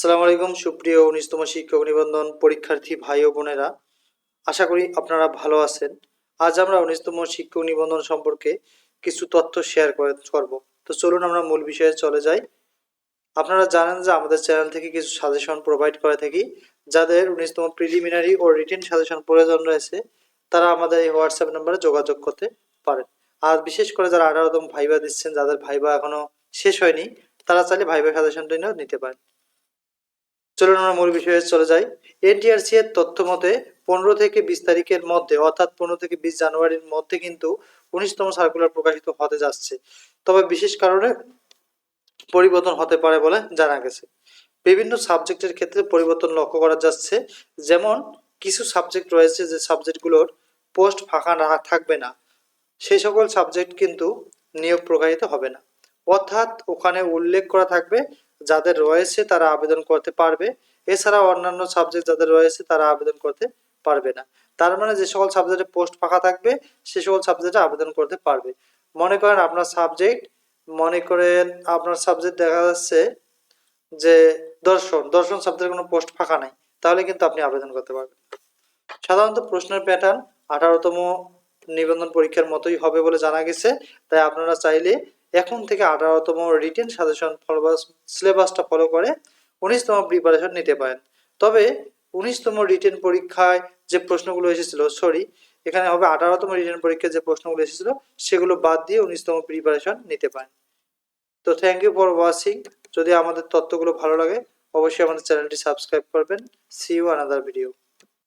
আসসালামু আলাইকুম, সুপ্রিয় উনিশতম শিক্ষক নিবন্ধন পরীক্ষার্থী ভাই ও বোনেরা। আশা করি আপনারা ভালো আছেন। আজ আমরা উনিশতম শিক্ষক নিবন্ধন সম্পর্কে কিছু তথ্য শেয়ার করে করব। তো চলুন আমরা মূল বিষয়ে চলে যাই। আপনারা জানেন যে আমাদের চ্যানেল থেকে কিছু সাজেশন প্রোভাইড করে থাকি। যাদের উনিশতম প্রিলিমিনারি ও রিটেন সাজেশন প্রয়োজন রয়েছে, তারা আমাদের এই হোয়াটসঅ্যাপ নম্বরে যোগাযোগ করতে পারেন। আর বিশেষ করে যারা আঠারোতম ভাইবা দিচ্ছেন, যাদের ভাইবা এখনও শেষ হয়নি, তারা চাইলে ভাইবা সাজেশনটা নিতে পারেন। চলুন আমরা মূল বিষয়ে চলে যাই। এনটিআরসি এর তথ্য মতে পনেরো থেকে বিশ তারিখের মধ্যে, অর্থাৎ পনেরো থেকে বিশ জানুয়ারির মধ্যে কিন্তু উনিশতম সার্কুলার প্রকাশিত হতে যাচ্ছে। তবে বিশেষ কারণে পরিবর্তন হতে পারে বলে জানা গেছে। বিভিন্ন সাবজেক্টের ক্ষেত্রে পরিবর্তন লক্ষ্য করা যাচ্ছে। যেমন, কিছু সাবজেক্ট রয়েছে যে সাবজেক্টগুলোর পোস্ট ফাঁকা না থাকবে না। সেই সকল সাবজেক্ট কিন্তু নিয়োগ প্রকাশিত হবে না। অর্থাৎ ওখানে উল্লেখ করা থাকবে যাদের রয়েছে তারা আবেদন করতে পারবে। এছাড়া অন্যান্য সাবজেক্ট যাদের রয়েছে তারা আবেদন করতে পারবে না। তার মানে যে সকল সাবজেক্টে পোস্ট ফাঁকা থাকবে, সে সকল সাবজেক্টে আবেদন করতে পারবে। মনে করেন আপনার সাবজেক্ট মনে করেন আপনার সাবজেক্ট দেখা যাচ্ছে যে দর্শন দর্শন সাবজেক্টের কোনো পোস্ট ফাঁকা নাই, তাহলে কিন্তু আপনি আবেদন করতে পারবেন। সাধারণত প্রশ্নের প্যাটার্ন আঠারোতম নিবন্ধন পরীক্ষার মতোই হবে বলে জানা গেছে। তাই আপনারা চাইলে এখন থেকে আঠারোতম রিটেন সাজেশন সিলেবাসটা ফলো করে উনিশতম প্রিপারেশন নিতে পারেন। তবে উনিশতম রিটেন পরীক্ষায় যে প্রশ্নগুলো এসেছিল সরি এখানে হবে আঠারোতম রিটেন পরীক্ষায় যে প্রশ্নগুলো এসেছিল, সেগুলো বাদ দিয়ে উনিশতম প্রিপারেশন নিতে পারেন। তো থ্যাংক ইউ ফর ওয়াচিং যদি আমাদের তথ্যগুলো ভালো লাগে, অবশ্যই আমাদের চ্যানেলটি সাবস্ক্রাইব করবেন। C you another video